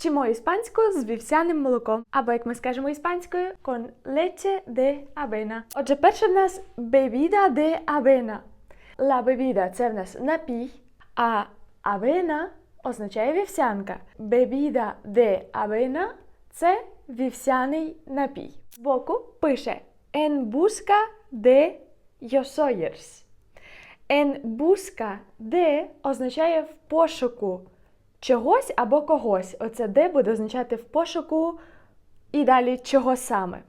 Вчимо іспанську з вівсяним молоком. Або, як ми скажемо іспанською, con leche de avena. Отже, перше в нас bebida de avena. La bebida – це в нас напій, а avena означає вівсянка. Bebida de avena – це вівсяний напій. Збоку пише en busca de yosoyers. En busca de означає в пошуку чогось або когось. Оце де буде означати в пошуку і далі чого саме.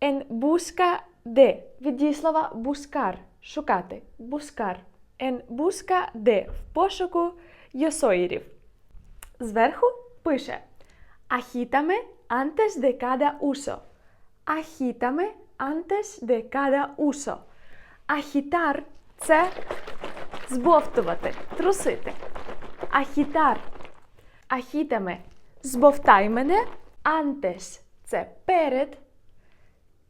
En busca de від дієслова buscar шукати. Buscar. En busca de в пошуку йосоїрів. Зверху пише Agítame antes de cada uso. Agítame antes de cada uso. Агітар це збовтувати, трусити. Агітар. Агітаме. Збовтай мене. Antes – це перед.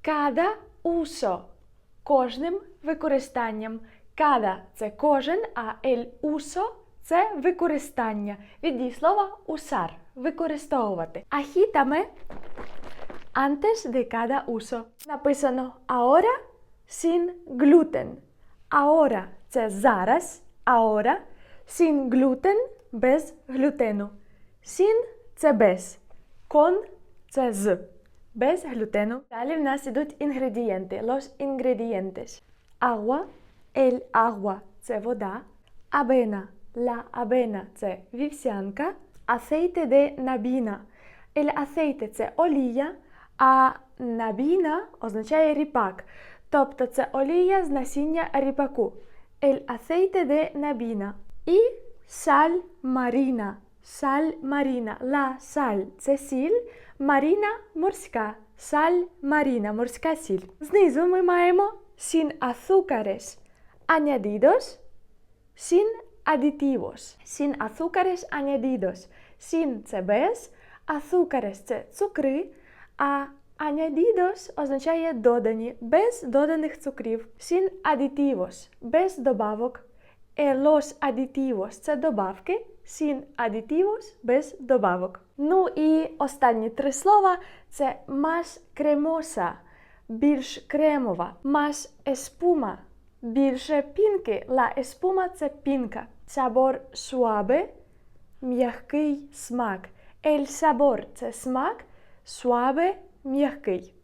Cada uso – кожним використанням. Cada – це кожен, а el uso – це використання. Від дієслова usar – використовувати. Агітаме antes de cada uso. Написано ahora sin gluten. Ahora – це зараз, ahora sin gluten – без глютену. Sin – це без. Con – це з. Без глютену. Далі в нас ідуть інгредієнти. Los ingredientes. Agua – el agua – це вода. Avena – la avena – це вівсянка. Aceite de nabina. El aceite – це олія, а набіна означає ріпак. Тобто це олія з насіння ріпаку. El aceite de nabina. І саль маріна. Саль маріна. La sal – це сіль, маріна морська. Саль маріна морська сіль. Знизу ми маємо sin azúcares añadidos, sin aditivos. Sin azúcares añadidos. Sin – це без, azúcares – це цукри, а añadidos означає додані, без доданих цукрів. Sin aditivos – без добавок. E los aditivos – це добавки. Sin aditivos – без добавок. Ну і останні три слова це más cremosa – більш кремова, más espuma – більше пінки. La espuma – це пінка. Sabor suave – м'який смак. El sabor – це смак, suave – м'який.